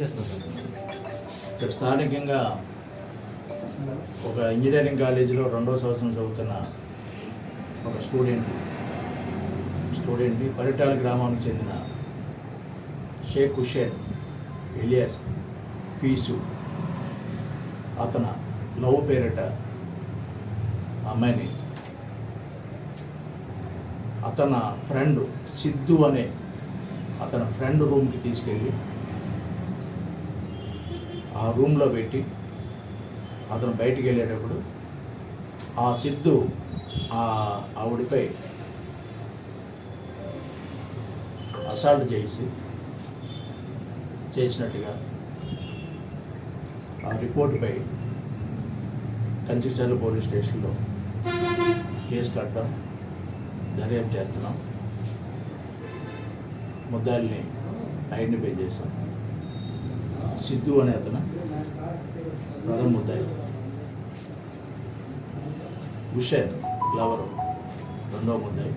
ఇక్కడ స్థానికంగా ఒక ఇంజనీరింగ్ కాలేజీలో రెండో సంవత్సరం చదువుతున్న ఒక స్టూడెంట్ స్టూడెంట్ని పరిటాల గ్రామానికి చెందిన షేక్ హుషేన్ ఎలియాస్ పీసు. అతన లవ్ పేరిట అమ్మాయిని అతన ఫ్రెండ్ సిద్ధు అనే అతని ఫ్రెండ్ రూమ్కి తీసుకెళ్ళి ఆ రూమ్లో పెట్టి అతను బయటికి వెళ్ళేటప్పుడు ఆ సిద్ధు ఆ ఆవిడపై అసాల్ట్ చేసి చేసినట్టుగా ఆ రిపోర్టుపై కంచికచర్ల పోలీస్ స్టేషన్లో కేసు కట్టడం దర్యాప్తు చేస్తున్నాం. ముద్దాయిల్ని ఐడెంటిఫై చేశాం. సిద్ధు అనే అతను ప్రథమ ముద్దాయి హుషేన్ లవరు రెండవ ముద్దాయి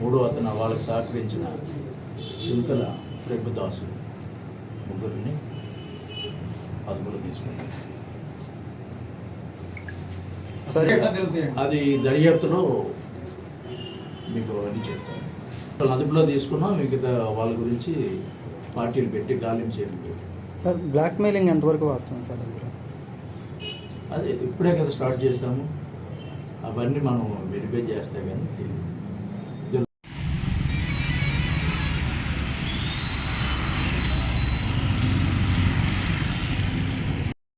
మూడో అతను వాళ్ళకి సహకరించిన చింతల ప్రభుదాసు ముగ్గురిని అదుపులో తీసుకున్నాం సరే. అది దర్యాప్తులో మీకు అవన్నీ చెప్తాను. వాళ్ళ అదుపులో తీసుకున్నాం మిగతా వాళ్ళ గురించి పార్టీలు పెట్టి గాలింపు చేయండి సార్ బ్లాక్ మెయిలింగ్ ఎంతవరకు వాస్తవం సార్ అందులో? అదే ఇప్పుడే కదా స్టార్ట్ చేసాము అవన్నీ మనం వెరిఫై చేస్తే కానీ తెలియదు